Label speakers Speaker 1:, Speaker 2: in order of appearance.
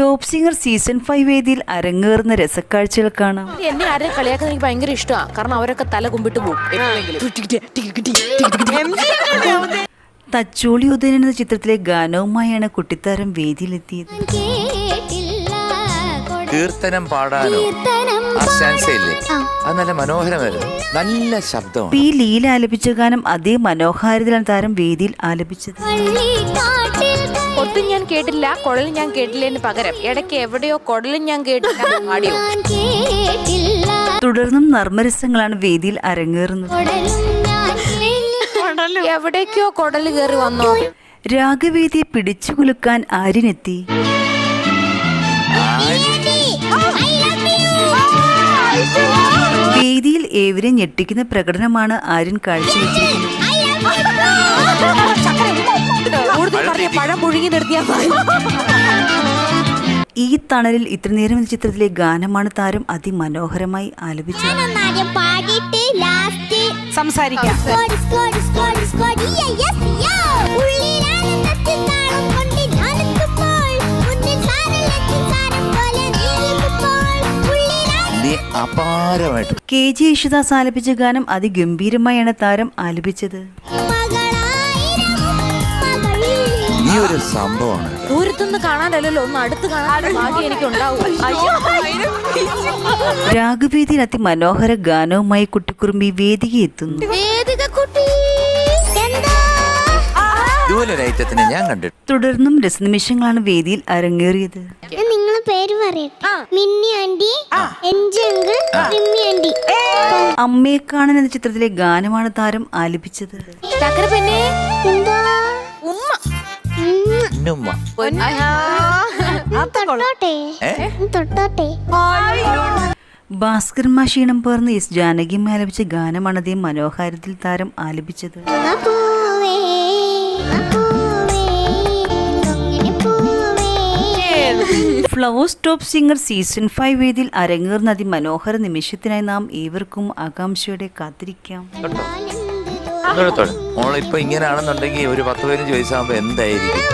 Speaker 1: Top singer season five വേദിയിൽ അരങ്ങേറുന്ന രസക്കാഴ്ചകൾ കാണാം.
Speaker 2: എന്നെ ആരെയും കളിയാക്കാൻ എനിക്ക് ഭയങ്കര ഇഷ്ടമാണ് കാരണം അവരൊക്കെ തല കുമ്പിട്ട് പോകും
Speaker 1: തച്ചോളി ഉദയൻ എന്ന ചിത്രത്തിലെ ഗാനവുമായാണ് കുട്ടിത്താരം വേദിയിലെത്തിയത്.
Speaker 3: കീർത്തനം പാടാനോ? ഇല്ലേ അത് നല്ല മനോഹരമായിരുന്നു നല്ല ശബ്ദമാണ്.
Speaker 1: പി ലീല ആലപിച്ച ഗാനം അതേ മനോഹാരിതയിലാണ് താരം വേദിയിൽ ആലപിച്ചത്.
Speaker 2: ഒട്ടും ഞാൻ കേട്ടില്ല കുഴലും ഞാൻ കേട്ടില്ലെന്ന് പകരം. ഇടയ്ക്ക് എവിടെയോ കുടലും ഞാൻ കേട്ടില്ല. പാടിയോ
Speaker 1: തുടർന്നും നർമ്മരസങ്ങളാണ് വേദിയിൽ അരങ്ങേറുന്നത്.
Speaker 2: എവിടേക്കോ കുടൽ കയറി വന്നോ?
Speaker 1: രാഗവേദിയെ പിടിച്ചു കുലുക്കാൻ ആര്യനെത്തി ഏവരെ ഞെട്ടിക്കുന്ന പ്രകടനമാണ് ആര്യൻ കാഴ്ചവെച്ചിരിക്കുന്നത്.
Speaker 2: പഴം പുഴുങ്ങി
Speaker 1: ഈ തണലിൽ ഇത്രനേരം എന്ന ചിത്രത്തിലെ ഗാനമാണ് താരം അതിമനോഹരമായി ആലപിച്ചത്.
Speaker 4: സംസാരിക്കാം.
Speaker 3: അപാരമായിട്ട്.
Speaker 1: കെ ജി യേശുദാസ് ആലപിച്ച ഗാനം അതിഗംഭീരമായാണ് താരം ആലപിച്ചത്.
Speaker 3: ഈ ഒരു സംഭവമാണ്.
Speaker 2: ദൂരത്തുനിന്ന് കാണാനല്ലല്ലോ ഒന്ന് അടുത്ത് കാണാൻ ഭാഗ്യം എനിക്ക് ഉണ്ടാവും
Speaker 1: രാഗവേദിയിൽ അതിമനോഹര ഗാനവുമായി കുട്ടിക്കുറുമ്പി വേദിക എത്തുന്നു.
Speaker 5: വേദിക എന്താ?
Speaker 3: ഇതുപോലെ ഒരു ഞാൻ കണ്ടിട്ട്
Speaker 1: തുടർന്നും രസനിമിഷങ്ങളാണ് വേദിയിൽ അരങ്ങേറിയത്.
Speaker 5: നിങ്ങളുടെ നിങ്ങളെ പേര് പറയട്ടെ. മിന്നി ആന്റി അങ്കിൾ റിമ്മി ആന്റി
Speaker 1: അമ്മയെ കാണാൻ എന്ന ചിത്രത്തിലെ ഗാനമാണ് താരം ആലപിച്ചത്.
Speaker 2: പിന്നെ
Speaker 5: എന്താ?
Speaker 2: ഉമ്മ.
Speaker 5: ഉമ്മ. തൊട്ടോട്ടെ. തൊട്ടോട്ടെ.
Speaker 1: ഭാസ്കർ മാഷീണം പേർന്ന് എസ് ജാനകിയമ്മ ആലപിച്ച ഗാനമാണ് അതേ മനോഹാരത്തിൽ താരം ആലപിച്ചത്. Flowers top singer season five വേദിയിൽ അരങ്ങേറുന്ന അതിമനോഹര നിമിഷത്തിനായി നാം ഏവർക്കും ആകാംക്ഷയോടെ കാത്തിരിക്കാം.
Speaker 3: മോളിപ്പോ ഇങ്ങനെയാണെന്നുണ്ടെങ്കിൽ ഒരു പത്ത് പതിനഞ്ച് വയസ്സാകുമ്പോ എന്തായിരിക്കും?